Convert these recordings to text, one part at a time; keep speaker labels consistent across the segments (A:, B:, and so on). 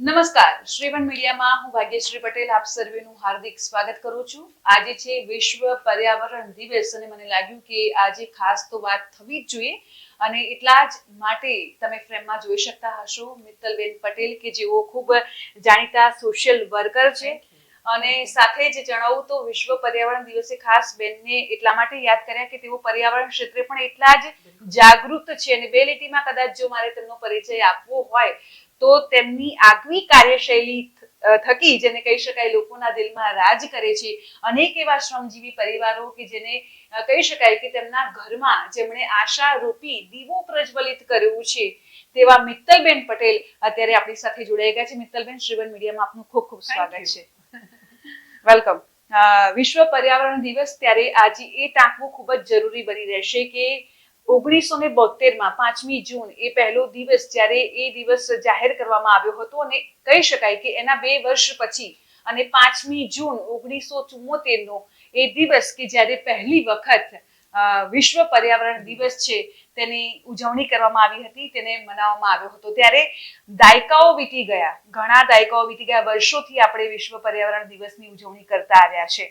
A: નમસ્કાર. શ્રીવન મીડિયામાં હું ભાગ્યશ્રી પટેલ આપ સર્વેનું હાર્દિક સ્વાગત કરું છું. આજે છે વિશ્વ પર્યાવરણ દિવસ અને મને લાગ્યું કે આજે ખાસ તો વાત થવી જ જોઈએ અને એટલા જ માટે તમે ફ્રેમમાં જોઈ શકતા હશો મિત્તલબેન પટેલ કે જેઓ ખૂબ જાણીતા સોશિયલ વર્કર છે. અને સાથે જ જણાવું તો વિશ્વ પર્યાવરણ દિવસે ખાસ બેનને એટલા માટે યાદ કર્યા કે તેઓ પર્યાવરણ ક્ષેત્રે પણ એટલા જ જાગૃત છે અને બે લીટીમાં કદાચ જો મારે તેમનો પરિચય આપવો હોય તો તેમની આગવી કાર્યશૈલી થકી જેને કહી શકાય લોકોના દિલમાં રાજ કરે છે. અનેક એવા શ્રમજીવી પરિવારો કે જેને કહી શકાય કે તેમના ઘરમાં જેમણે આશા રૂપી દીવો પ્રજ્વલિત કર્યું છે. તેવા મિત્તલબેન પટેલ અત્યારે આપણી સાથે જોડાઈ ગયા છે. મિત્તલબેન શ્રીવન મીડિયામાં આપનું ખૂબ ખૂબ સ્વાગત છે. વેલકમ વિશ્વ પર્યાવરણ દિવસ ત્યારે આજે એ ટાંકવું ખૂબ જ જરૂરી બની રહેશે કે ઓગણીસો ને બોતેરમાં પાંચમી જૂન એ પહેલો દિવસ જ્યારે એ દિવસ જાહેર કરવામાં આવ્યો હતો અને કહી શકાય કે એના બે વર્ષ પછી અને પાંચમી જૂન ઓગણીસો ચુમ્મોતેરનો એ દિવસ કે જ્યારે પહેલી વખત વિશ્વ પર્યાવરણ દિવસ છે તેની ઉજવણી કરવામાં આવી હતી, તેને મનાવવામાં આવ્યો હતો. ત્યારે દાયકાઓ વીતી ગયા, ઘણા દાયકાઓ વીતી ગયા, વર્ષોથી આપણે વિશ્વ પર્યાવરણ દિવસની ઉજવણી કરતા આવ્યા છે.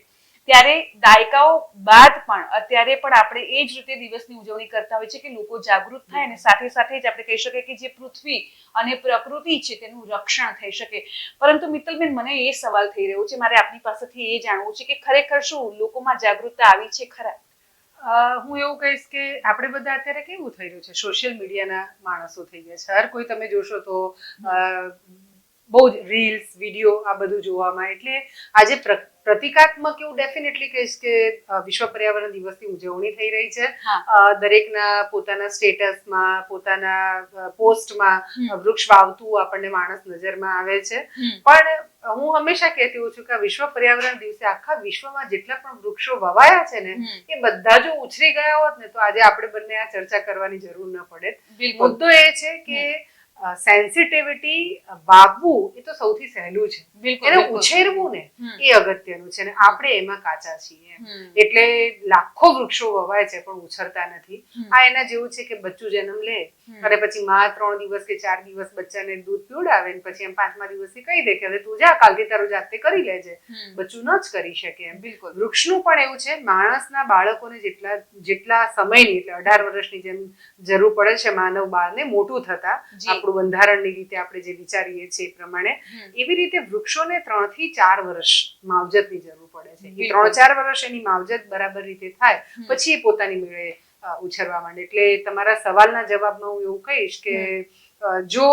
A: ત્યારે દાયકાઓ બાદ પણ અત્યારે પણ આપણે એ જ રીતે દિવસની ઉજવણી કરતા હોય છે કે લોકો જાગૃત થાય અને સાથે સાથે જ આપણે કહી શકીએ કે જે પૃથ્વી અને પ્રકૃતિ છે તેનું રક્ષણ થઈ શકે. પરંતુ મિત્તલબેન, મને એ સવાલ થઈ રહ્યો છે, મારે આપની પાસેથી એ જાણવું છે કે ખરેખર શું લોકોમાં જાગૃતતા આવી છે ખરા?
B: હું એવું કહીશ કે આપણે બધા અત્યારે કેવું થઈ રહ્યું છે? સોશિયલ મીડિયાના માણસો થઈ ગયા છે. હર કોઈ તમે જોશો તો બહુ જ રીલ્સ વીડિયો આ બધું જોવામાં. એટલે આજે પ્રતિકાત્મક એવું ડેફિનેટલી કહીશ કે વિશ્વ પર્યાવરણ દિવસની ઉજવણી થઈ રહી છે. દરેકના પોતાના સ્ટેટસમાં પોતાના પોસ્ટમાં વૃક્ષ વાવતું આપણને માણસ નજરમાં આવે છે. પણ હું હંમેશા કહેતી હોઉં છું કે વિશ્વ પર્યાવરણ દિવસે આખા વિશ્વમાં જેટલા પણ વૃક્ષો વવાયા છે ને એ બધા જો ઉછરી ગયા હોત ને તો આજે આપણે બંને આ ચર્ચા કરવાની જરૂર ન પડે. મુદ્દો એ છે કે સેન્સિટિવિટી વાગવું એ તો સૌથી સહેલું છે. એને ઉછેરવું ને એ અગત્યનું છે ને આપણે એમાં કાચા છીએ. એટલે લાખો વૃક્ષો વવાય છે પણ ઉછરતા નથી. આ એના જેવું છે કે બચ્ચું જન્મ લે અને પછી માં ત્રણ દિવસ કે ચાર દિવસ બચ્ચાને દૂધ પીવડાવે ને પછી એમ પાંચમા દિવસે કહી દે કે હવે તું જા કાલથી તારું જાતે કરી લેજે. બચ્ચું ન જ કરી શકે એમ.
A: બિલકુલ.
B: વૃક્ષનું પણ એવું છે માણસના બાળકોને જેટલા જેટલા સમયની એટલે અઢાર વર્ષની જેમ જરૂર પડે છે માનવ બાળને મોટું થતા આપણું બંધારણની રીતે આપણે જે વિચારીએ છીએ એ પ્રમાણે એવી રીતે વૃક્ષોને ત્રણથી ચાર વર્ષ માવજતની જરૂર પડે છે. એ ત્રણ ચાર વર્ષ એની માવજત બરાબર રીતે થાય પછી એ પોતાની મેળે ઉછરવા માંડે. એટલે તમારા સવાલના જવાબમાં હું એવું કહીશ કે જો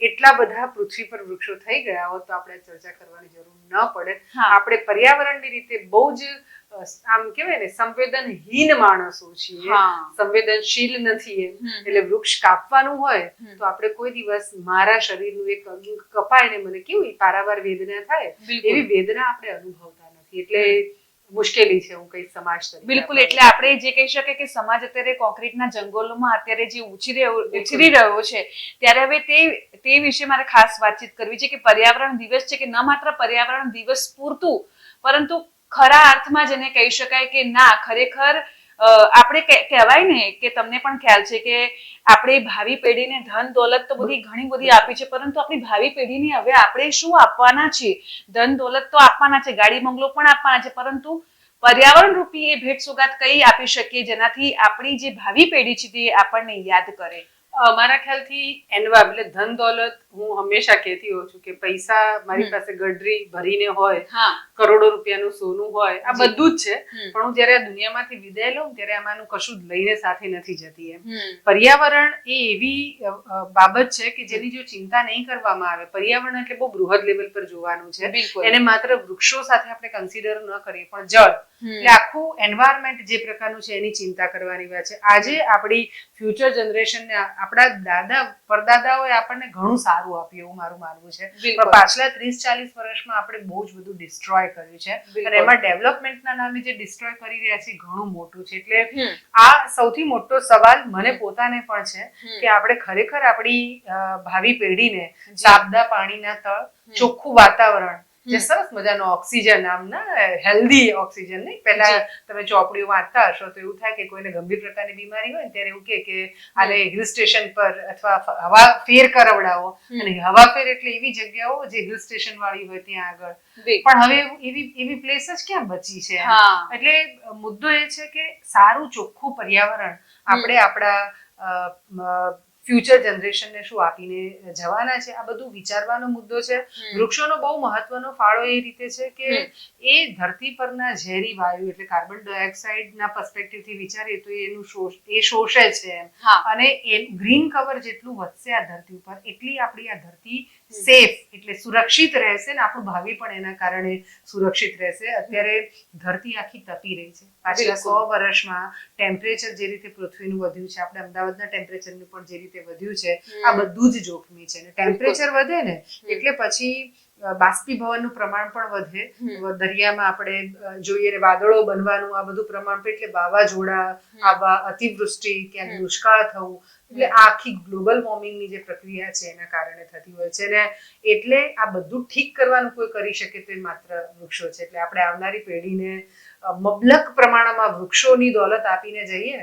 B: એટલા બધા પૃથ્વી પર વૃક્ષો થઈ ગયા હોત તો આપણે ચર્ચા કરવાની જરૂર ન પડે. આપણે પર્યાવરણની રીતે બહુ જ આમ કેવાય ને સંવેદનહીન માણસો છીએ. સંવેદનશીલ નથી એટલે વૃક્ષ કાપવાનું હોય તો આપણે કોઈ દિવસ મારા શરીરનું એક અંગ કપાય ને મને કેવું પારાવાર વેદના થાય એવી વેદના આપણે અનુભવતા નથી. એટલે મુશ્કેલી છે હું કઈ સમાજ તરીકે
A: બિલકુલ એટલે આપણે જે કહી શકીએ કે સમાજ અત્યારે કોન્ક્રીટના જંગલોમાં અત્યારે જે ઉછરી રહ્યો ઉછરી રહ્યો છે ત્યારે હવે તે તે વિશે મારે ખાસ વાતચીત કરવી છે કે પર્યાવરણ દિવસ છે કે ન માત્ર પર્યાવરણ દિવસ પૂરતું પરંતુ ખરા અર્થમાં જેને કહી શકાય કે ના, ખરેખર આપણે કહેવાય ને કે તમને પણ ખ્યાલ છે કે આપણે ભાવિ પેઢીને ધન દોલત તો બધી ઘણી બધી આપી છે, પરંતુ આપણી ભાવિ પેઢીને હવે આપણે શું આપવાના છે? ધન દોલત તો આપવાના છે, ગાડી, બંગલો પણ આપવાના છે, પરંતુ પર્યાવરણ રૂપી એ ભેટ સોગાદ કઈ આપી શકીએ જેનાથી આપણી જે ભાવિ પેઢી છે તે આપણને યાદ કરે?
B: મારા ખ્યાલથી એનવા એટલે ધન દોલત હું હંમેશા કહેતી હોઉં છું કે પૈસા મારી પાસે ગઢરી ભરીને હોય કરોડો રૂપિયાનું સોનું હોય આ બધું જ છે. પણ હું જ્યારે આ દુનિયામાંથી વિદાય લઉં ત્યારે આમાંનું કશું જ લઈને સાથે નથી જતી એમ. પર્યાવરણ એ એવી બાબત છે કે જેની જો ચિંતા નહીં કરવામાં આવે પર્યાવરણ એટલે બહુ બૃહદ લેવલ પર જોવાનું છે. એને માત્ર વૃક્ષો સાથે આપણે કન્સિડર ન કરીએ પણ જળ. એટલે આખું એન્વાયરમેન્ટ જે પ્રકારનું છે એની ચિંતા કરવાની વાત છે. આજે આપણી ફ્યુચર જનરેશનને આપણા દાદા પરદાદાઓએ આપણને ઘણું સારું આપ્યું એવું મારું માનવું છે. પણ પાછલા ત્રીસ ચાલીસ વર્ષમાં આપણે બહુ જ બધું ડિસ્ટ્રોય કર્યું છે. અને એમાં ડેવલપમેન્ટના નામે જે ડિસ્ટ્રોય કરી રહ્યા છે ઘણું મોટું છે. એટલે આ સૌથી મોટો સવાલ મને પોતાને પણ છે કે આપણે ખરેખર આપણી ભાવિ પેઢીને સાબદા પાણીના તળ ચોખ્ખું વાતાવરણ જે સરસ મજાનો ઓક્સિજન આમ ના હેલ્ધી ઓક્સિજન નહીં? પહેલા તમે ચોપડીઓ વાંચતા હશો તો એવું થાય કે કોઈને ગંભીર પ્રકારની બીમારી હોય ને ત્યારે એવું કે કે આને હિલ સ્ટેશન પર અથવા હવા ફેર કરાવડાવો. અને હવા ફેર એટલે એવી જગ્યાઓ જે હિલ સ્ટેશન વાળી હોય ત્યાં આગળ. પણ હવે એવી એવી પ્લેસ જ ક્યાં બચી છે એટલે મુદ્દો એ છે કે સારું ચોખ્ખું પર્યાવરણ આપણે આપણા ફ્યુચર જનરેશનને શું આપીને જવાના છે? આ બધું વિચારવાનો મુદ્દો છે. વૃક્ષોનો બહુ મહત્વનો ફાળો એ રીતે છે કે એ ધરતી પરના ઝેરી વાયુ એટલે કાર્બન ડાયોક્સાઇડના પર્સપેક્ટિવથી વિચારીએ તો એનું શોષ એ શોષે છે એમ. અને એ ગ્રીન કવર જેટલું વધશે આ ધરતી ઉપર એટલી આપણી આ ધરતી સેફ એટલે સુરક્ષિત રહેશે ને આપણું ભાવિ પણ એના કારણે સુરક્ષિત રહેશે. અત્યારે ધરતી આખી તપી રહી છે. પાછલા સો વર્ષમાં ટેમ્પરેચર જે રીતે પૃથ્વીનું વધ્યું છે આપણે અમદાવાદના ટેમ્પરેચરનું પણ જે રીતે વધ્યું છે આ બધું જ જોખમી છે ને. ટેમ્પરેચર વધે ને એટલે પછી બાષ્પીભવનનું પ્રમાણ પણ વધે. દરિયામાં આપણે જોઈએ ને વાદળો બનવાનું આ બધું પ્રમાણ પણ એટલે વાવાઝોડા આવા અતિવૃષ્ટિ ક્યાંક દુષ્કાળ થવું એટલે આ આખી ગ્લોબલ વોર્મિંગની જે પ્રક્રિયા છે એના કારણે થતી હોય છે ને એટલે આ બધું ઠીક કરવાનું કોઈ કરી શકે તો એ માત્ર વૃક્ષો છે. એટલે આપણે આવનારી પેઢીને મબલક પ્રમાણમાં વૃક્ષોની દોલત આપીને જઈએ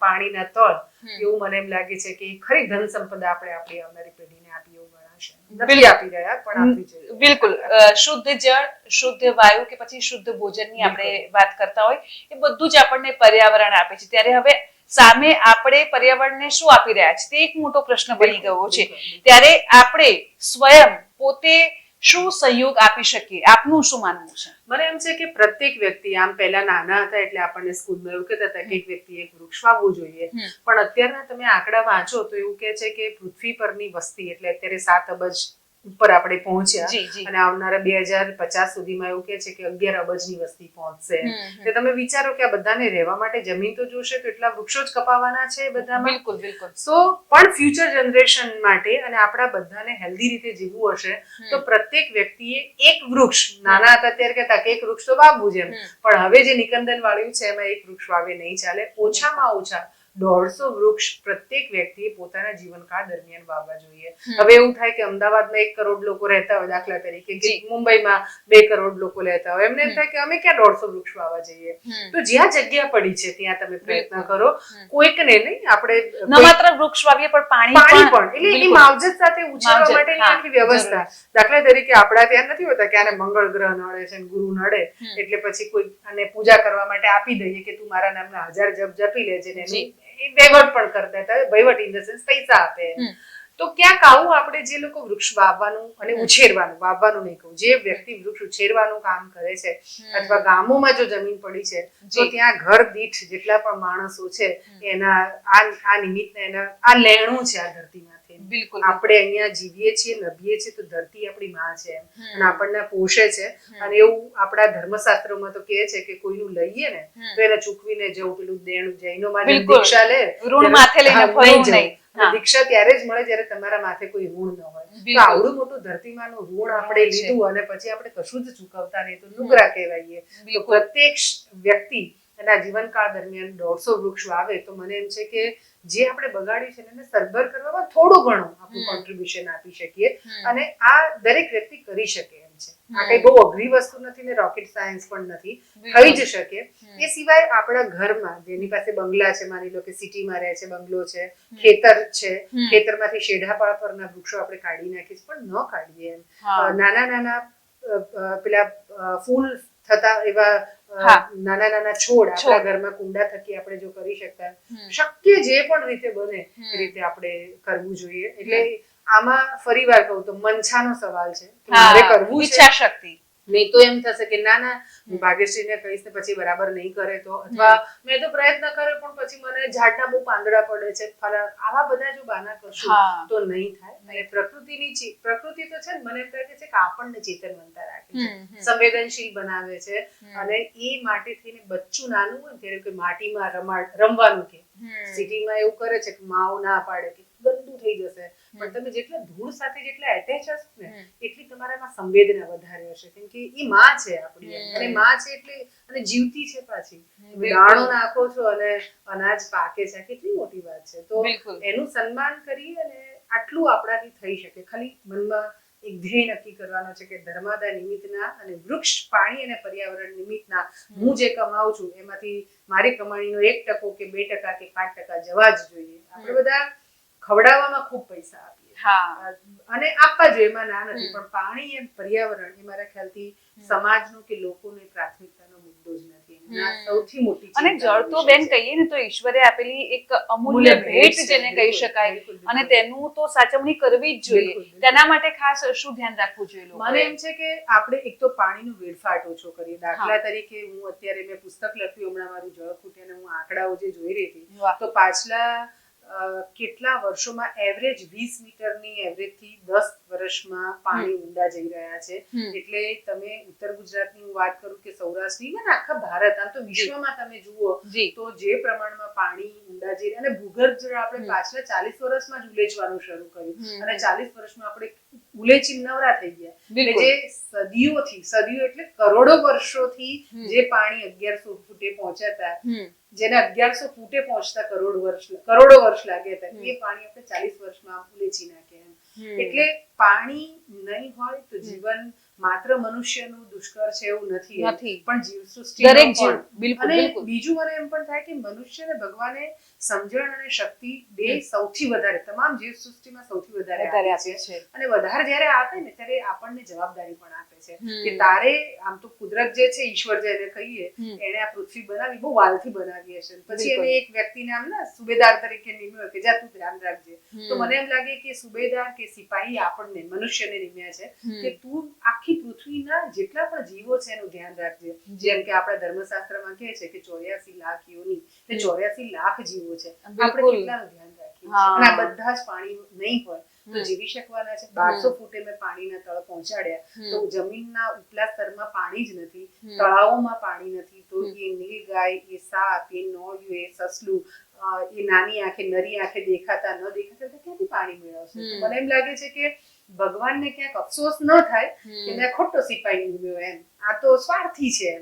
B: પાણીના તળ એવું મને એમ લાગે છે કે ખરી ધન સંપદા આપણે આપણી આવનારી એવું
A: બિલકુલ.
B: આપી રહ્યા પણ આપવી જોઈએ.
A: બિલકુલ. શુદ્ધ જળ શુદ્ધ વાયુ કે પછી શુદ્ધ ભોજનની આપણે વાત કરતા હોય એ બધું જ આપણને પર્યાવરણ આપે છે. ત્યારે હવે સામે આપણે પર્યાવરણને શું આપી રહ્યા છે? તે એક મોટો પ્રશ્ન બની ગયો છે. ત્યારે આપણે સ્વયં પોતે શું સહયોગ આપી શકીએ? આપનું શું માનવું છે?
B: મને એમ છે કે પ્રત્યેક વ્યક્તિ આમ પહેલા નાના હતા એટલે આપણને સ્કૂલમાં એવું કહેતા હતા કે એક વ્યક્તિ એક વૃક્ષ વાવવું જોઈએ. પણ અત્યારના તમે આંકડા વાંચો તો એવું કહે છે કે પૃથ્વી પરની વસ્તી એટલે અત્યારે સાત અબજ ઉપર આપણે પહોંચ્યા અને આવનારા બે હજાર પચાસ સુધીમાં એવું કે છે કે અગિયાર અબજની વસ્તી પહોંચશે. તો તમે વિચારો કે આ બધાને રહેવા માટે જમીન તો જોશે તો એટલા વૃક્ષો જ કપાવાના છે બધામાં?
A: બિલકુલ બિલકુલ.
B: સો પણ ફ્યુચર જનરેશન માટે અને આપણા બધાને હેલ્ધી રીતે જીવવું હશે તો પ્રત્યેક વ્યક્તિએ એક વૃક્ષ નાના હતા ત્યારે કહેતા કે એક વૃક્ષ તો વાવવું જ એમ. પણ હવે જે નિકંદન વાળ્યું છે એમાં એક વૃક્ષ વાવે નહીં ચાલે ઓછામાં ઓછા દોઢસો વૃક્ષ પ્રત્યેક વ્યક્તિએ પોતાના જીવનકાળ દરમિયાન વાવવા જોઈએ. હવે એવું થાય કે અમદાવાદમાં એક કરોડ લોકો રહેતા હોય દાખલા તરીકે કે મુંબઈમાં બે કરોડ લોકો રહેતા હોય. એમને થાય કે અમે ક્યાં દોઢસો વૃક્ષ વાવવા જઈએ? તો જ્યાં જગ્યા પડી છે ત્યાં તમે પ્રયત્ન કરો. કોઈકને નહીં આપણે
A: ન માત્ર વૃક્ષ વાવીએ પણ પાણી
B: પાણી પણ એટલે એની માવજત સાથે ઉછેરવા માટેની આખી વ્યવસ્થા. દાખલા તરીકે આપણા ત્યાં નથી હોતા કે આને મંગળ ગ્રહ નડે છે ગુરુ નડે. એટલે પછી કોઈ અને પૂજા કરવા માટે આપી દઈએ કે તું મારા નામના હજાર જપ જપી લેજે ને
A: જી.
B: એનું એ વહીવટ પણ કરી દેતા હોય વહીવટ તો ક્યાંક આવું આપણે જે લોકો વૃક્ષ વાવવાનું અને ઉછેરવાનું વાવવાનું નહીં કહું જે વ્યક્તિ વૃક્ષ ઉછેરવાનું કામ કરે છે અથવા ગામોમાં જો જમીન પડી છે તો ત્યાં ઘર દીઠ જેટલા પણ માણસો છે એના આ આ નિમિત્તે એના આ લેણું છે આ ધરતીમાંથી.
A: બિલકુલ
B: આપણે અહીંયા જીવીએ છીએ નભીએ છીએ તો ધરતી આપણી માં છે. અને આપણને પોષે છે. અને એવું આપણા ધર્મશાસ્ત્રોમાં તો કહે છે કે કોઈનું લઈએ ને તો એને ચૂકવીને જવું પેલું દેણું જૈનોમાં દીક્ષા લે
A: ઋણ માથે લઈને
B: હા,
A: ફરવું
B: દીક્ષા ત્યારે જ મળે જ્યારે તમારા માથે કોઈ ઋણ ન હોય. તો આવડું મોટું ધરતીમાંનું ઋણ આપણે લીધું અને પછી આપણે કશું જ ચૂકવતા નહીં તો નુગરા કહેવાઈએ. તો પ્રત્યેક વ્યક્તિ એના જીવનકાળ દરમિયાન દોઢસો વૃક્ષ વાવે તો મને એમ છે કે જે આપણે બગાડ્યું છે એને સરભર કરવામાં થોડું ઘણું આપણું કોન્ટ્રીબ્યુશન આપી શકીએ અને આ દરેક વ્યક્તિ કરી શકે. છે. આ કઈ બહુ અઘરી વસ્તુ નથી ને રોકેટ સાયન્સ પણ નથી. થઈ જ શકે. એ સિવાય આપણા ઘરમાં જેની પાસે બંગલા છે માની લો કે સિટીમાં રહે છે બંગલો છે ખેતર છે. ખેતરમાંથી શેઢાપાળ પરના વૃક્ષો આપણે કાઢી નાખીએ પણ ન કાઢીએ એમ. નાના નાના પેલા ફૂલ થતા એવા નાના નાના છોડ આપણા ઘરમાં કુંડા થકી આપણે જો કરી શકતા. શક્ય જે પણ રીતે બને એ રીતે આપણે કરવું જોઈએ. એટલે આમાં ફરી વાર કહું તો મનછાનો સવાલ છે મારે કરવું
A: ઈચ્છા શક્તિ
B: નહીં તો એમ થશે કે ના ના હું ભાગ્યશ્રીને કહીશ ને પછી બરાબર નહીં કરે તો. અથવા મેં તો પ્રયત્ન કર્યો પણ પછી મને ઝાડના બહુ પાંદડા પડે છે. આવા બધા જો બાના કરશું તો નહીં થાય. અને પ્રકૃતિની પ્રકૃતિ તો છે ને મને લાગે છે કે આપણને ચેતનવંતા રાખે છે. સંવેદનશીલ બનાવે છે. અને એ માટે થઈને બચ્ચું નાનું હોય ત્યારે કે માટીમાં રમા રમવાનું કે. સિટીમાં એવું કરે છે કે માઓ ના પાડે કે ગંદુ થઈ જશે. પણ તમે જેટલા ધૂળ સાથે જેટલા એટેચ હશો ને એટલી તમારામાં સંવેદના વધારે હશે. કેમ કે એ માં છે આપણી અને માં છે એટલે અને જીવતી છે પાછી. દાણો નાખો છો અને અનાજ પાકે છે કેટલી મોટી વાત છે. તો એનું સન્માન કરી અને આટલું આપણાથી થઈ શકે. ખાલી મનમાં એક ધ્યેય નક્કી કરવાનો છે કે ધર્માદા નિમિત્તના અને વૃક્ષ પાણી અને પર્યાવરણ નિમિત્તના હું જે કમાઉં છું એમાંથી મારી કમાણીનો એક ટકો કે બે ટકા કે પાંચ ટકા જવા જ જોઈએ. આપણે બધા ખવડાવવામાં ખૂબ પૈસા આપીએ અને આપવા જોઈએ એમાં ના નથી પણ પાણી અને પર્યાવરણ એ મારા ખ્યાલથી સમાજનો કે લોકોની પ્રાથમિકતાનો મુદ્દો જ નથી. સૌથી મોટી
A: અને જળ તો બેન કહીએ ને તો ઈશ્વરે આપેલી એક અમૂલ્ય ભેટ જેને કહી શકાય. અને તેનું તો સાચવણી કરવી જ જોઈએ. તેના માટે ખાસ શું ધ્યાન રાખવું જોઈએ?
B: મને એમ છે કે આપણે એક તો પાણીનો વેડફાટ ઓછો કરીએ. દાખલા તરીકે હું અત્યારે મેં પુસ્તક લખ્યું હમણાં મારું જળ ખૂટે અને હું આંકડાઓ જે જોઈ રહી હતી તો પાછલા કેટલા વર્ષોમાં એવરેજ વીસ મીટરની એવરેજથી દસ વર્ષમાં પાણી ઊંડા જઈ રહ્યા છે? એટલે તમે ઉત્તર ગુજરાતની હું વાત કરું કે સૌરાષ્ટ્રની ઇવન આખા ભારત આમ તો વિશ્વમાં તમે જુઓ તો જે પ્રમાણમાં પાણી ઊંડા જઈ અને ભૂગર્ભ જળ આપણે પાછલા ચાલીસ વર્ષમાં જ ઉલેચવાનું શરૂ કર્યું. અને ચાલીસ વર્ષમાં આપણે ઉલેચી નવરા થઈ ગયા. એટલે જે સદીઓથી સદીઓ એટલે કરોડો વર્ષોથી. જે પાણી અગિયારસો ફૂટે
A: પહોંચાતા
B: જેને અગિયારસો ફૂટે પહોંચતા કરોડ વર્ષ કરોડો વર્ષ લાગ્યા હતા. એ પાણી આપણે ચાલીસ વર્ષમાં ઉલેચી નાખ્યા એમ. એટલે પાણી નહીં હોય તો જીવન માત્ર મનુષ્યનું દુષ્કર છે એવું નથી પણ જીવસૃષ્ટિનો
A: દરેક જીવ બિલકુલ બિલકુલ.
B: બીજું મને એમ પણ થાય કે મનુષ્ય ને ભગવાને સમજણ અને શક્તિ બે સૌથી વધારે તમામ જીવ સૃષ્ટિમાં સૌથી વધારે આપે છે. અને વધારે જ્યારે આપે ને ત્યારે આપણને જવાબદારી પણ આપે. છે. કે તારે આમ તો કુદરત જે છે ઈશ્વર જેને કહીએ એને આ પૃથ્વી બનાવી બહુ વાલથી બનાવી હશે. પછી એને એક વ્યક્તિને આમ ના સુબેદાર તરીકે નિમ્યો કે જા તું ધ્યાન રાખજે. તો મને એમ લાગે કે સુબેદાર કે સિપાહી આપણને મનુષ્યને નિમ્યા છે. કે તું આખી પૃથ્વીના જેટલા પણ જીવો છે એનું ધ્યાન રાખજે. જેમ કે આપણા ધર્મશાસ્ત્રમાં કહે છે કે ચોર્યાસી લાખ યોની તે ચોર્યાસી લાખ જીવો છે. આપણે કેટલાનું ધ્યાન રાખીએ અને આ બધા જ પાણી નહીં હોય. તો જીવી શકવાના છે. બારસો ફૂટે મેં પાણીના તળ પહોંચાડ્યા. તો જમીનના ઉપલા સ્તરમાં પાણી જ નથી. તળાવોમાં પાણી નથી. તો. એ નીલગાય એ સાપ એ નોળિયું એ સસલું એ નાની આંખે નરી આંખે દેખાતા ન દેખાતા તો ક્યાંથી પાણી મેળવશે? મને એમ લાગે છે કે ભગવાનને ક્યાંક અફસોસ ન થાય કે મેં ખોટો સિપાહી ઉમ્યો એમ. આ તો સ્વાર્થી છે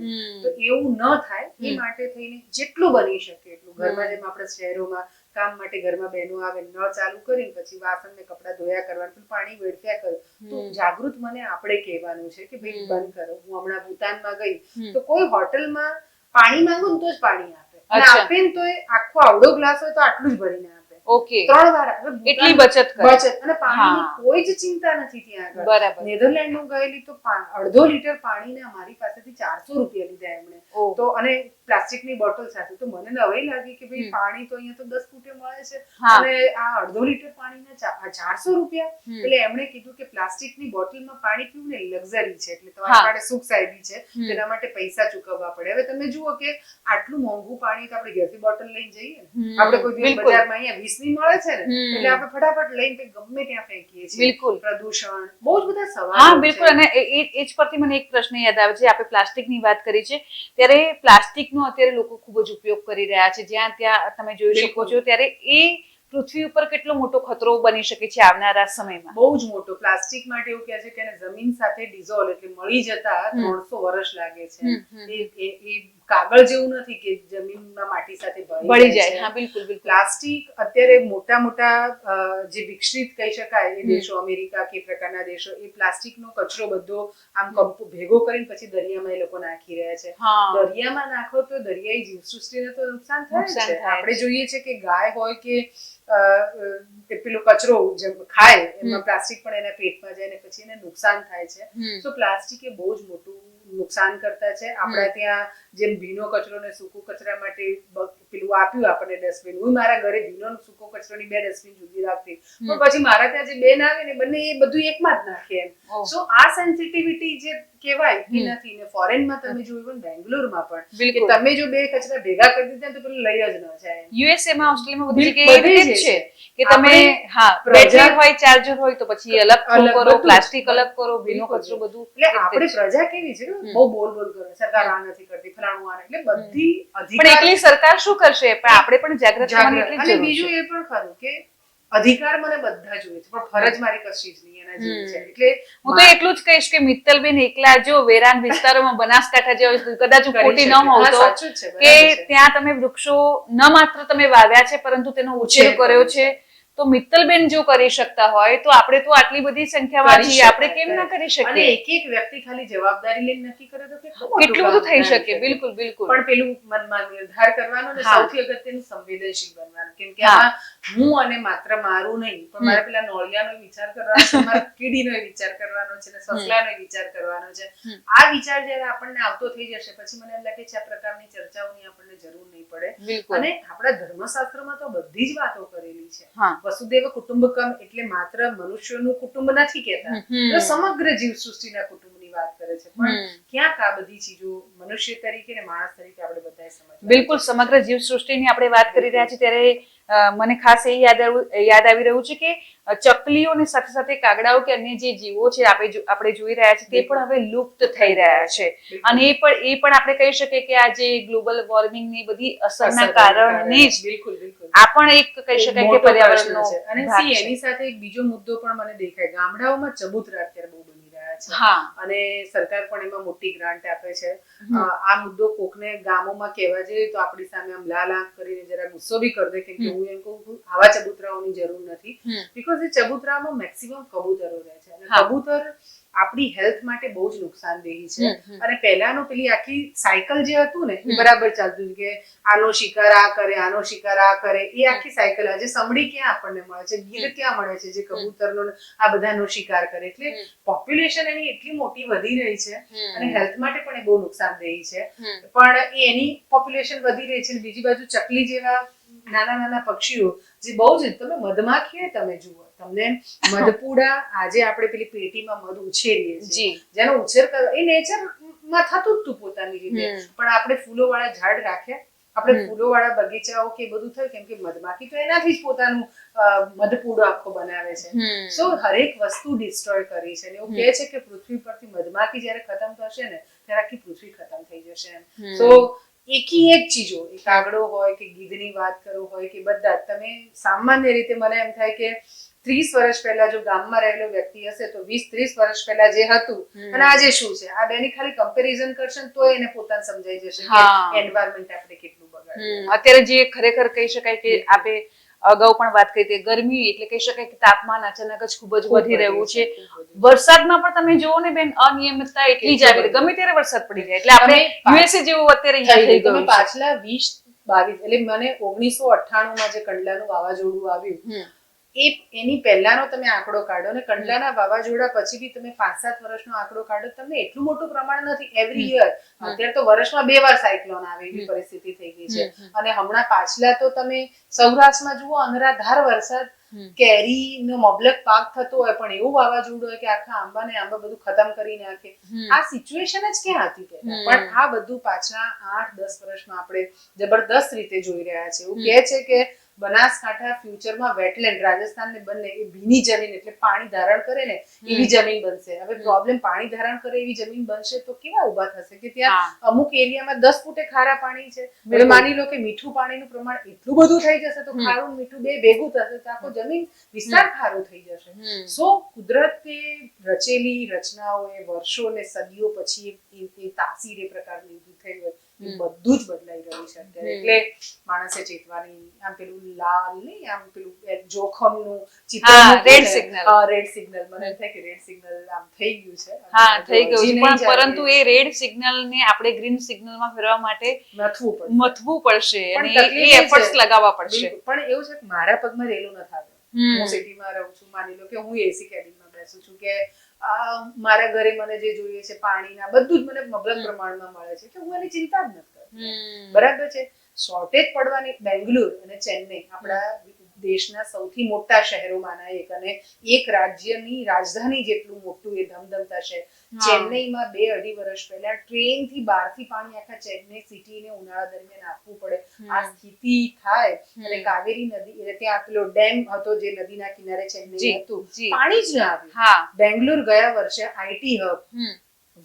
B: તો એવું ન થાય. એ માટે થઈને જેટલું બની શકે એટલું. ઘરમાં. જેમ આપણે શહેરોમાં કામ માટે ઘરમાં બહેનો આવે નળ ચાલુ કરીને પછી વાસણ ને કપડાં ધોયા કરવાનું પાણી વેડફ્યા કરો. તો જાગૃત મને આપણે કહેવાનું છે કે ભાઈ બંધ કરો. હું હમણાં ભૂતાનમાં ગઈ. તો કોઈ હોટલમાં પાણી માંગો ને તો જ પાણી આપે. અને આપે ને તો આખો આવડો ગ્લાસ હોય તો આટલું જ ભરીને આપે.
A: ઓકે.
B: ત્રણ વાર
A: એટલી બચત કરે.
B: બચત. અને પાણીની કોઈ જ ચિંતા નથી ત્યાં આગળ.
A: બરાબર.
B: નેધરલેન્ડ હું ગયેલી તો અડધો લીટર પાણીને અમારી પાસેથી ચારસો રૂપિયા લીધા એમણે. તો અને પ્લાસ્ટિકની બોટલ સાથે. તો મને નવાઈ લાગી કે ભાઈ પાણી તો અહીંયા તો દસ ફૂટે મળે છે. અને આ અડધો લીટર પાણીના ચારસો રૂપિયા. એટલે એમણે કીધું કે પ્લાસ્ટિકની બોટલમાં પાણી પીવું ને લક્ઝરી છે. એટલે તમારા માટે સુખ સાહેબી છે. તેના માટે પૈસા ચૂકવવા પડે. હવે તમે જુઓ કે આટલું મોંઘું પાણી તો આપણે ઘેરથી બોટલ લઈને જઈએ ને. આપણે કોઈ દિવસ બજારમાં અહીંયા વીસની મળે છે ને એટલે આપણે ફટાફટ લઈને ગમે ત્યાં ફેંકીએ છીએ.
A: બિલકુલ.
B: પ્રદૂષણ બહુ જ બધા સવાલ
A: હા બિલકુલ. અને એ જ પરથી મને એક પ્રશ્ન યાદ આવે છે. આપણે પ્લાસ્ટિકની વાત કરી છે. ત્યારે પ્લાસ્ટિકનો અત્યારે લોકો ખૂબ જ ઉપયોગ કરી રહ્યા છે. જ્યાં ત્યાં તમે જોઈ શકો છો ત્યારે એ પૃથ્વી ઉપર કેટલો મોટો ખતરો બની શકે છે આવનારા સમયમાં.
B: બહુ જ મોટો. પ્લાસ્ટિક માટે એવું કહે છે કે જમીન સાથે ડિઝોલ્વ એટલે મળી જતા ત્રણસો વર્ષ લાગે છે. એ કાગળ જેવું નથી કે જમીનમાં માટી સાથે ભળી
A: જાય હા બિલકુલ બિલકુલ.
B: પ્લાસ્ટિક અત્યારે મોટા મોટા જે વિકસિત કહી શકાય એ દેશો અમેરિકા કે પ્રકારના દેશો એ પ્લાસ્ટિકનો કચરો બધો આમ કંપ- ભેગો કરીને પછી દરિયામાં એ લોકો નાખી રહ્યા છે. દરિયામાં નાખો તો દરિયાઈ જીવસૃષ્ટિને તો નુકસાન થાય છે. આપણે જોઈએ છે કે ગાય હોય કે પેલો કચરો જેમ ખાય એમાં પ્લાસ્ટિક પણ એના પેટમાં જાય ને પછી એને નુકસાન થાય છે. તો પ્લાસ્ટિક એ બહુ જ મોટું નુકસાન કરતા છે. આપણા ત્યાં જેમ ભીનો કચરો ને સૂકો કચરા માટે પેલું આપ્યું આપણને ડસ્ટબિન. હું મારા ઘરે ભીનો સૂકો કચરોની બે ડસ્ટબિન જુદી રાખતી. પણ પછી મારા ત્યાં જે બેન આવે ને બંને એ બધું એકમાં જ નાખે એમ. સો આ સેન્સિટિવિટી જે કહેવાય એ નથી. ને ફોરેનમાં તમે જોયું પણ બેંગ્લોરમાં પણ કે તમે જો બે કચરા ભેગા કરી દીધા તો પેલું લઈ જ ન જાય
A: યુએસએ માં ઓસ્ટ્રેલિયામાં બધી જગ્યાએ છે કે તમે હા
B: પ્રજા-
A: હોય ચાર્જર હોય તો પછી અલગ કરો પ્લાસ્ટિક અલગ કરો ભીનો કચરો બધું
B: એટલે આપણે પ્રજા કેવી છે. બહુ બોલ બોલ કરે સરકાર આ નથી કરતી ફલાણું આ એટલે બધી
A: પણ
B: અધિકાર
A: એકલી સરકાર શું કરશે પણ આપણે પણ જાગૃત
B: અને બીજું એ પણ ખરું કે અધિકાર મને બધા જોઈએ છે પણ ફરજ મારી કશી જ નહીં એના જેવી છે. એટલે
A: હું તો એટલું જ કહીશ કે મિત્તલબેન એકલા જો વેરાન વિસ્તારોમાં બનાસકાંઠા જેવા કદાચ ખોટી ન
B: હોવ
A: તો
B: છે,
A: કે ત્યાં તમે વૃક્ષો ન માત્ર તમે વાવ્યા છે પરંતુ તેનો ઉછેર કર્યો છે. તો મિત્તલબેન જો કરી શકતા હોય તો આપણે તો આટલી બધી સંખ્યામાં છીએ. આપણે કેમ ના કરી
B: અને
A: શકીએ?
B: એક એક વ્યક્તિ ખાલી જવાબદારી લઈને નક્કી કરે તો કેટલું
A: બધું થઈ શકે. બિલકુલ બિલકુલ.
B: પણ પેલું મનમાં નિર્ધાર કરવાનો અને સૌથી અગત્યનું સંવેદનશીલ બનવાનું. કેમ કે
A: હા.
B: હું અને માત્ર મારું નહીં પણ મારે પેલા નોળિયાનો વિચાર કરવાનો છે મારા કીડીનો વિચાર કરવાનો છે સસલાનો વિચાર કરવાનો છે. આ વિચાર જ્યારે આપણને આવતો થઈ જશે પછી મને એમ લાગે છે આ પ્રકારની ચર્ચાઓની આપણને જરૂર નહીં પડે. અને આપણા ધર્મશાસ્ત્રમાં તો બધી જ વાતો કરેલી છે. વસુદેવ કુટુંબકમ એટલે માત્ર મનુષ્યનું કુટુંબ નથી કહેતા. તો સમગ્ર જીવ સૃષ્ટિના કુટુંબની વાત કરે છે. પણ ક્યાંક આ બધી ચીજો મનુષ્ય તરીકે ને માણસ તરીકે આપણે બધાએ સમજ
A: બિલકુલ સમગ્ર જીવ સૃષ્ટિની આપણે વાત કરી રહ્યા છીએ ત્યારે મને ખાસ એ યાદ યાદ આવી રહ્યું છે કે અ, ચકલીઓની સાથે સાથે કાગડાઓ કે અન્ય જે જીવો છે આપણે આપણે જોઈ રહ્યા છે તે પણ હવે લુપ્ત થઈ રહ્યા છે. અને એ પણ એ પણ આપણે કહી શકીએ કે આ જે ગ્લોબલ વોર્મિંગની બધી અસરના કારણે જ
B: બિલકુલ બિલકુલ.
A: આ પણ એક કહી શકાય કે પર્યાવરણનો
B: છે. અને એની સાથે એક બીજો મુદ્દો પણ મને દેખાય. ગામડાઓમાં ચબૂતરા અત્યારે છે.
A: હા.
B: અને સરકાર પણ એમાં મોટી ગ્રાન્ટ આપે છે. આ મુદ્દો કોકને ગામોમાં કહેવા જઈએ તો આપણી સામે આમ લાલ આંખ કરીને જરા ગુસ્સો બી કરી દે કેમ કે હું એમ કહું આવા ચબૂતરાઓની જરૂર નથી. બીકોઝ એ ચબૂતરામાં મેક્સિમમ કબૂતરો રહે છે. અને કબૂતર આપણી હેલ્થ માટે બહુ જ નુકસાનદેહી છે. અને પહેલાનું પેલી આખી સાયકલ જે હતું ને એ બરાબર ચાલતું કે આનો શિકાર આ કરે આનો શિકાર આ કરે એ આખી સાયકલ આજે સમડી ક્યાં આપણને મળે છે ગીર ક્યાં મળે છે જે કબૂતરનો આ બધાનો શિકાર કરે. એટલે પોપ્યુલેશન એની એટલી મોટી વધી રહી છે અને હેલ્થ માટે પણ એ બહુ નુકસાનદેહી છે. પણ એની પોપ્યુલેશન વધી રહી છે. બીજી બાજુ ચકલી જેવા નાના નાના પક્ષીઓ જે બહુ જ તમે મધમાખીઓ તમે જુઓ તમને મધપુડા આજે આપણે પેલી પેટીમાં મધ ઉછેરીએ છીએ. જેનો ઉછેર એ નેચરમાં થતું જ તું પોતાની રીતે. પણ આપણે ફૂલો વાળા ઝાડ રાખ્યા. આપણે ફૂલો વાળા બગીચાઓ કે બધું થયું કેમ કે મધમાખી તો એનાથી જ પોતાનું મધપૂડો આખો બનાવે છે. સો હરેક વસ્તુ ડિસ્ટ્રોય કરી છે. એવું. કહે છે કે પૃથ્વી પરથી મધમાખી જયારે ખતમ થશે ને ત્યારે આખી પૃથ્વી ખતમ થઈ જશે એમ. સો એકી એક ચીજો એ કાગડો હોય કે ગીધની વાત કરો હોય કે બધા તમે સામાન્ય રીતે મને એમ થાય કે ત્રીસ વર્ષ પહેલા જો ગામમાં રહેલો વ્યક્તિ હશે તો વીસ ત્રીસ વર્ષ પહેલા જે હતું અને આજે શું છે? આ બેની ખાલી કમ્પેરિઝન કરશે તો એને પોતાને સમજાઈ જશે એન્વાયરમેન્ટ આપણે કેટલું
A: બગાડ અત્યારે જે ખરેખર કહી શકાય કે આપણે અગાઉ પણ વાત કરી હતી ગરમી એટલે કહી શકાય કે તાપમાન અચાનક જ ખૂબ જ વધી રહ્યું છે વરસાદમાં પણ તમે જુઓ ને બેન અનિયમિતતા એટલી જ આવી ગમે ત્યારે વરસાદ પડી જાય એટલે આપણે યુએસએ જેવું અત્યારે
B: થઈ ગયું. પાછલા વીસ બાવીસ એટલે મને ઓગણીસો અઠ્ઠાણું જે કંડલાનું વાવાઝોડું આવ્યું. એ એની પહેલાનો તમે આંકડો કાઢો અને કંડલાના વાવાઝોડા પછી બી તમે પાંચ સાત વર્ષનો આંકડો કાઢો તમને એટલું મોટું પ્રમાણ નથી. એવરી. યર અત્યારે તો વર્ષમાં બે વાર સાયક્લોન આવે એવી પરિસ્થિતિ થઈ ગઈ છે. અને હમણાં પાછલા તો તમે સૌરાષ્ટ્રમાં જુઓ અનરાધાર વરસાદ
A: કેરી
B: કેરીનો મબલક પાક થતો હોય પણ એવું વાવાઝોડું હોય કે આખા આંબા ને આંબા બધું ખતમ કરી નાખે. આ સિચ્યુએશન જ ક્યાં હતી પહેલા? પણ આ બધું પાછલા આઠ દસ વર્ષમાં આપણે જબરદસ્ત રીતે જોઈ રહ્યા છે. એવું
A: કે
B: કહે છે કે બનાસકાંઠા ફ્યુચરમાં વેટલેન્ડ રાજસ્થાન ને બંને એ ભીની જમીન એટલે પાણી ધારણ કરે ને એવી જમીન બનશે. હવે પ્રોબ્લેમ પાણી ધારણ કરે એવી જમીન બનશે તો કેવા ઊભા થશે? કે ત્યાં અમુક એરિયામાં દસ ફૂટે ખારા પાણી છે.
A: એટલે
B: માની લો કે મીઠું પાણીનું પ્રમાણ એટલું બધું થઈ જશે તો ખારું મીઠું બે ભેગું થશે તો આખો જમીન વિસ્તાર ખારો થઈ જશે. સો કુદરતે રચેલી રચનાઓ એ વર્ષો ને સદીઓ પછી એ- તાસીર એ પ્રકારનું થયું થઈ હોય. બધું જ બદલાઈ રહ્યું છે અત્યારે. એટલે માણસે ચેતવાની આમ પેલું લાલ નહીં આમ પેલું જોખમ જોખમનું ચિત્ર
A: રેડ
B: સિગ્નલ
A: રેડ
B: ને,
A: signal.
B: મને થાય કે રેડ સિગ્નલ આમ થઈ ગયું છે.
A: હા થઈ ગયું પણ પરંતુ એ રેડ સિગ્નલ ને આપણે ગ્રીન સિગ્નલમાં ફેરવા માટે
B: નથવું પડશે.
A: મથવું પડશે અને એ એફર્ટ્સ લગાવવા પડશે.
B: પણ એવું છે કે મારા પગમાં રેલું નથી આવ્યું
A: હમ.
B: હું સિટીમાં રહું છું માની લો કે હું એસી કેબિનમાં બેસું છું કે મારા ઘરે મને જે જોઈએ છે પાણીના બધું જ મને મબલક પ્રમાણમાં મળે છે એટલે હું એની ચિંતા જ નથી કરતી. બરાબર છે? શોર્ટેજ પડવાની બેંગ્લોર અને ચેન્નઈ આપણા દેશના સૌથી મોટા શહેરોમાંના એક અને એક રાજ્યની રાજધાની જેટલું મોટું એ ધમધમતા શહેર. ચેન્નઈમાં બે અઢી વર્ષ પહેલા ટ્રેનથી બહારથી પાણી આખા ચેન્નઈ સિટીને ઉનાળા દરમિયાન આપવું પડે. આ સ્થિતિ થાય. એટલે કાવેરી નદી એટલે ત્યાં પેલો ડેમ હતો જે નદીના કિનારે ચેન્નઈ હતું. પાણી જ ના આવ્યું.
A: હા.
B: બેંગ્લોર ગયા વર્ષે IT hub.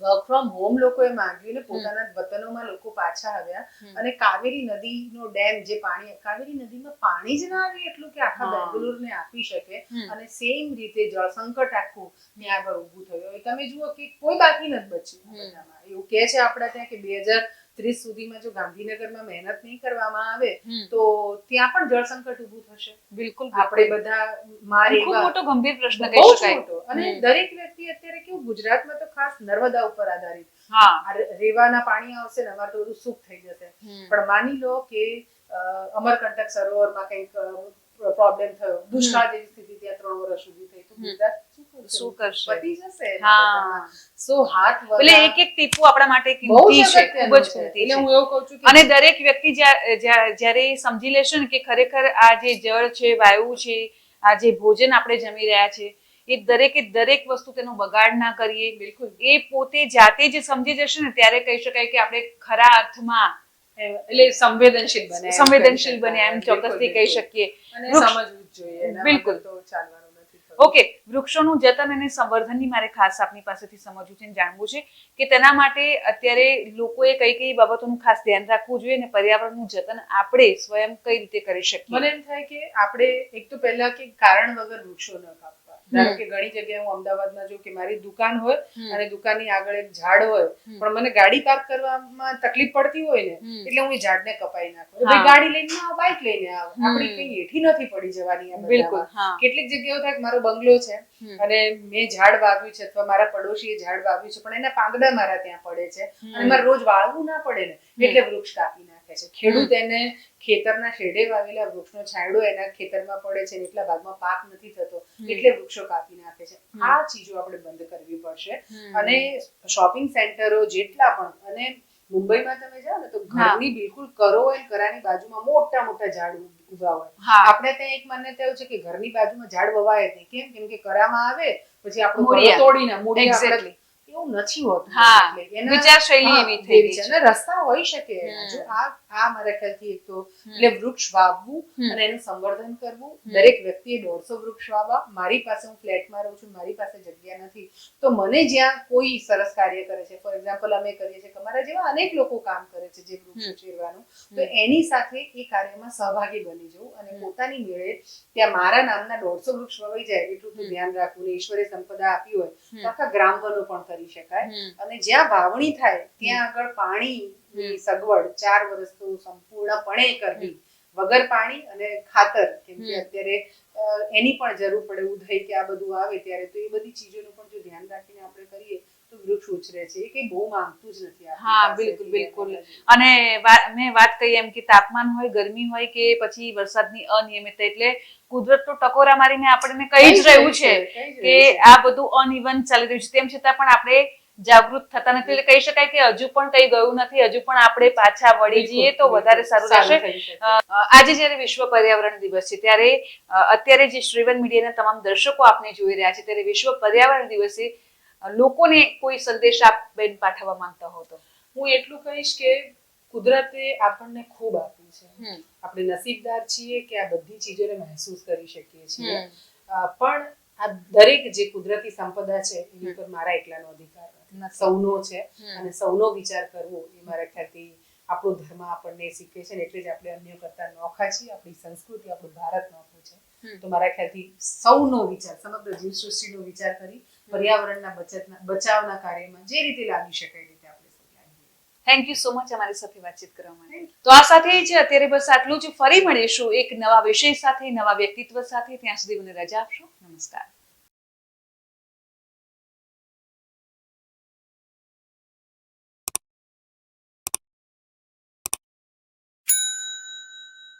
B: Work from home લોકોએ માંગ્યું ને પોતાના વતનોમાં લોકો પાછા આવ્યા અને કાવેરી નદીનો ડેમ જે પાણી કાવેરી નદીમાં પાણી જ ના આવે એટલું કે આખા. બેંગ્લોરને આપી શકે. અને સેમ રીતે જળ સંકટ આખું ત્યાં આગળ ઊભું થયું. તમે જુઓ કે કોઈ બાકી નથી બચ્યું. એવું કે છે આપણા ત્યાં કે બે હજાર ત્રીસ સુધીમાં જો ગાંધીનગરમાં મહેનત નહીં કરવામાં આવે તો ત્યાં પણ જળ સંકટ ઊભું થશે.
A: બિલકુલ
B: આપણે બધા માર
A: ખૂબ મોટો ગંભીર પ્રશ્ન કહી શકાય.
B: અને દરેક વ્યક્તિ અત્યારે કેવું ગુજરાતમાં તો ખાસ નર્મદા ઉપર આધારિત.
A: હા.
B: રેવાના પાણી આવશે ને અમારે તો સુખ થઈ જશે. પણ માની લો કે અમરકંટક સરોવરમાં કંઈક પ્રોબ્લેમ થયો. દુષ્કાળ જેવી સ્થિતિ ત્યાં ત્રણ વર્ષ સુધી થઈ. તો ગુજરાત શું કરશે? પતી જશે
A: હા.
B: સો હાથ
A: એટલે એક એક ટીપું આપણા માટે કિંમતી છે ખૂબ જ કિંમતી
B: એટલે હું એવું કહું છું કે
A: અને દરેક વ્યક્તિ જ્યા- જ્યા- જ્યારે સમજી લેશે ને કે ખરેખર આ જે જળ છે વાયુ છે આ જે ભોજન આપણે જમી રહ્યા છે એ દરેકે દરેક વસ્તુ તેનો બગાડ ના કરીએ.
B: બિલકુલ.
A: એ પોતે જાતે જ સમજી જશે ને ત્યારે કહી શકાય કે આપણે ખરા અર્થમાં
B: એટલે સંવેદનશીલ બને
A: સંવેદનશીલ બને એમ. ચોક્કસથી કહી શકીએ.
B: અને સમજવું જોઈએ.
A: બિલકુલ.
B: તો ચાલવાનું.
A: ઓકે વૃક્ષોનું જતન અને સંવર્ધનની મારે ખાસ આપની પાસેથી સમજવું છે જાણવું છે કે તેના માટે અત્યારે લોકોએ કઈ કઈ બાબતોનું ખાસ ધ્યાન રાખવું જોઈએ અને પર્યાવરણનું જતન આપણે સ્વયં કઈ રીતે કરી શકીએ?
B: મને એમ થાય કે આપણે એક તો પહેલા કે કારણ વગર વૃક્ષો ન કાપવા. ધારો કે ઘણી જગ્યાએ હું અમદાવાદમાં જોઉં કે મારી દુકાન હોય. અને દુકાનની આગળ એક ઝાડ હોય પણ મને ગાડી પાર્ક કરવામાં તકલીફ પડતી હોય ને એટલે હું એ ઝાડને કપાઈ નાખું. ભાઈ ગાડી લઈને આવ બાઇક લઈને આવ. આપણી કઈ હેઠી નથી પડી જવાની
A: બિલકુલ
B: કેટલીક જગ્યાઓ થાય મારો બંગલો છે અને મેં ઝાડ વાવ્યું છે અથવા મારા પડોશીએ ઝાડ વાવ્યું છે પણ એના પાંદડા મારા ત્યાં પડે છે અને મારે રોજ વાળવું ના પડે ને એટલે વૃક્ષ કાપી નાખે છે. ખેડૂત એને ખેતરના શેડે વાવેલા વૃક્ષનો છાંયડો એના ખેતરમાં પડે છે એટલા ભાગમાં પાક નથી થતો. એટલે વૃક્ષો કાપી નાખે છે. આ ચીજો આપણે બંધ કરવી પડશે. અને શોપિંગ સેન્ટરો જેટલા પણ અને મુંબઈમાં તમે જાઓ ને તો. ઘરની બિલકુલ કરો હોય કરાની બાજુમાં મોટા મોટા ઝાડ ઊભા હોય. આપણે ત્યાં એક માન્યતા એવું છે કે ઘરની બાજુમાં ઝાડ વવાય નહીં. કેમ? કેમ કે કરામાં આવે પછી આપણું તોડીને
A: Exactly.
B: એવું નથી હોતું. એટલે
A: વિચાર
B: શૈલી
A: એવી થઈ ગઈ
B: છે. રસ્તા હોઈ શકે જો આ આ મારા ખ્યાલથી એક તો એટલે વૃક્ષ વાવવું અને એનું સંવર્ધન કરવું. દરેક વ્યક્તિએ દોઢસો વૃક્ષ વાવવા. મારી પાસે હું ફ્લેટમાં રહું છું મારી પાસે જગ્યા નથી. તો મને જ્યાં કોઈ સરસ કાર્ય કરે છે ફોર એક્ઝામ્પલ અમે કરીએ છીએ અમારા જેવા અનેક લોકો કામ કરે છે જે વૃક્ષ. ઉછેરવાનું. તો એની સાથે એ કાર્યમાં સહભાગી બની જવું અને પોતાની મેળે ત્યાં મારા નામના દોઢસો વૃક્ષ વવાઈ જાય એટલું ધ્યાન રાખવું ને ઈશ્વરે સંપદા આપી હોય. તો આખા ગ્રામ પણ કરી શકાય. અને જ્યાં વાવણી થાય ત્યાં આગળ પાણી સગવડ ચાર વર્ષ તો સંપૂર્ણપણે કરવી. વગર પાણી અને ખાતર કેમ કે અત્યારે એની પણ જરૂર પડે ઉધઈ કે આ બધું આવે ત્યારે. તો એ બધી ચીજોનું પણ જો ધ્યાન રાખીને આપણે કરીએ તો વૃક્ષ ઉછરે છે એ કઈ બહુ માંગતું જ નથી
A: હા, બિલકુલ, બિલકુલ. અને મેં વાત કહી એમ કે તાપમાન હોય ગરમી હોય કે પછી વરસાદની અનિયમિતતા એટલે કુદરત તો ટકોરા મારીને આપણને કહી જ રહ્યું છે કે આ બધું અનઇવન ચાલી રહ્યું છે. તેમ છતાં પણ આપણે જાગૃત થતા નથી. એટલે કહી શકાય કે હજુ પણ કઈ ગયું નથી હજુ પણ આપણે પાછા વળી જઈએ તો વધારે સારું રહેશે. આજે જ્યારે વિશ્વ પર્યાવરણ દિવસ છે ત્યારે અત્યારે જે શ્રીવન મીડિયાના તમામ દર્શકો આપને જોઈ રહ્યા છે ત્યારે વિશ્વ પર્યાવરણ દિવસે લોકોને કોઈ સંદેશ આપ બેન પાઠવવા માંગતા હો તો?
B: હું એટલું કહીશ કે કુદરતે આપણને ખૂબ આપ્યું છે. આપણે નસીબદાર છીએ કે આ બધી ચીજોને મહેસૂસ કરી શકીએ છીએ. પણ આ દરેક જે કુદરતી સંપદા છે એની ઉપર મારા એકલાનો અધિકાર નથી. સૌનો છે. અને સૌનો વિચાર કરવો એ મારા ખ્યાલથી આપણો ધર્મ આપણને શીખવે છે એટલે જ આપણે અન્ય કરતા નોખા છીએ. આપણી સંસ્કૃતિ આપણું ભારત નોખું છે. તો મારા ખ્યાલથી સૌનો વિચાર સમગ્ર જીવસૃષ્ટિનો વિચાર કરી પર્યાવરણના બચતના બચાવના કાર્યમાં જે રીતે લાગી શકાય રીતે આપણે
A: થેન્ક યુ સો મચ અમારી સાથે વાતચીત કરવા માટે. તો આ સાથે જ અત્યારે બસ આટલું જ. ફરી મળીશું એક નવા વિષય સાથે નવા વ્યક્તિત્વ સાથે. ત્યાં સુધી મને રજા આપશો. નમસ્કાર.